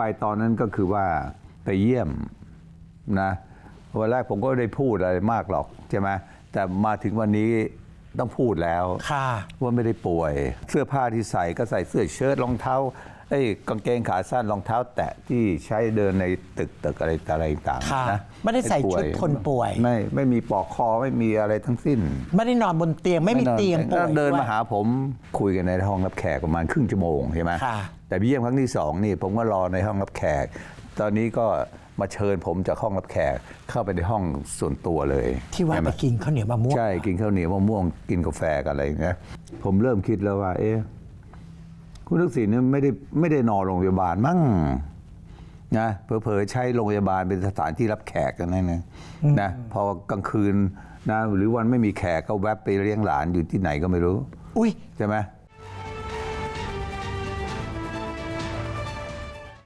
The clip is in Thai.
ไปตอนนั้นก็คือว่าไปเยี่ยมนะวันแรกผมก็ไม่ได้พูดอะไรมากหรอกใช่ไหมแต่มาถึงวันนี้ต้องพูดแล้ว ค่ะ ว่าไม่ได้ป่วย เสื้อผ้าที่ใส่ก็ใส่เสื้อเชิ้ตรองเท้า ไอ้ยกางเกงขาสั้นรองเท้าแตะที่ใช้เดินในตึกตึกอะไรอะไรต่างค่ะๆนะไม่ได้ใส่ชุดคนป่วย ไม่ไม่มีปลอกคอไม่มีอะไรทั้งสิ้นไม่ได้นอนบนเตียงไม่มีเตียงป่วยเดินด้วยมาหาผมคุยกันในห้องรับแขกประมาณครึ่งชั่วโมงใช่ไหมค่ะ แต่เยี่ยมครั้งที่สองนี่ผมก็รอในห้องรับแขก ตอนนี้ก็มาเชิญผมจากห้องรับแขกเข้าไปในห้องส่วนตัวเลยที่ว่าใช่หไปมกินข้าวเหนียวมะม่วง ใช่กินข้าวเหนียวมะม่วงกินกาแฟกันอะไรอย่างเงี้ยผมเริ่มคิดแล้วว่า เอ๊ะ คุณทักษิณเนี่ยไม่ได้ไม่ได้นอนโรงพยาบาลมั้งนะเผลอๆใช้โรงพยาบาลเป็นสถานที่รับแขกกันนั่นนะนะพอกลางคืนนะหรือวันไม่มีแขกก็แวบไปเลี้ยงหลานอยู่ที่ไหนก็ไม่รู้ อุ้ยใช่ไหม